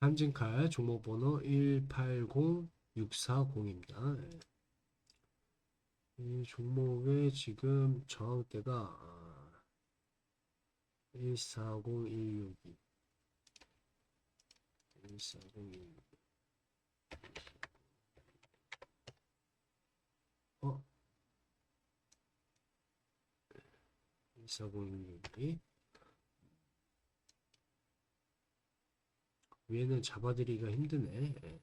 한진칼 종목번호 180640입니다. 이 종목의 지금 저항대가 아, 140162 140162 어? 140162 위에는 잡아드리기가 힘드네. 예.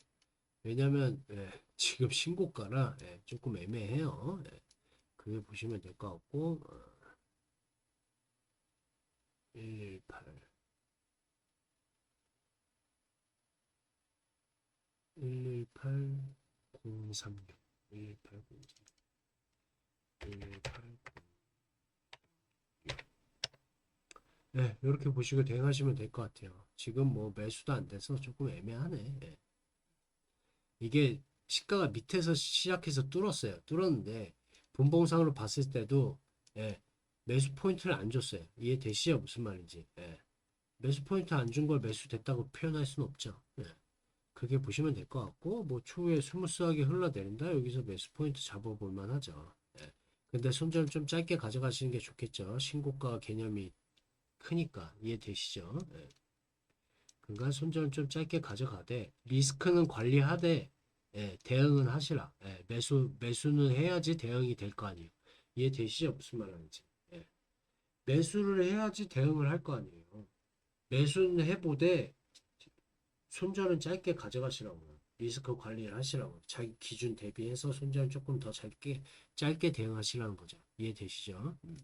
왜냐면 예, 지금 신고가라 예, 조금 애매해요. 예. 그게 보시면 될 것 같고 어, 118 118 036 118 036 118 네, 이렇게 보시고 대응하시면 될 것 같아요. 지금 뭐 매수도 안 돼서 조금 애매하네. 예. 이게 시가가 밑에서 시작해서 뚫었어요. 뚫었는데 분봉상으로 봤을 때도 예, 매수 포인트를 안 줬어요. 이해 되시죠? 무슨 말인지. 예. 매수 포인트 안 준 걸 매수 됐다고 표현할 수는 없죠. 예. 그렇게 보시면 될 것 같고 뭐 추후에 스무스하게 흘러내린다. 여기서 매수 포인트 잡아볼 만하죠. 예. 근데 손절 좀 짧게 가져가시는 게 좋겠죠. 신고가 개념이 크니까 이해되시죠? 예. 그러니까 손절은 좀 짧게 가져가되 리스크는 관리하되 예, 대응은 하시라. 예, 매수 매수는 해야지 대응이 될 거 아니에요. 이해되시죠? 무슨 말하는지. 예. 매수를 해야지 대응을 할 거 아니에요. 매수는 해보되 손절은 짧게 가져가시라고요. 리스크 관리를 하시라고. 자기 기준 대비해서 손절 조금 더 짧게 짧게 대응하시라는 거죠. 이해되시죠? 음.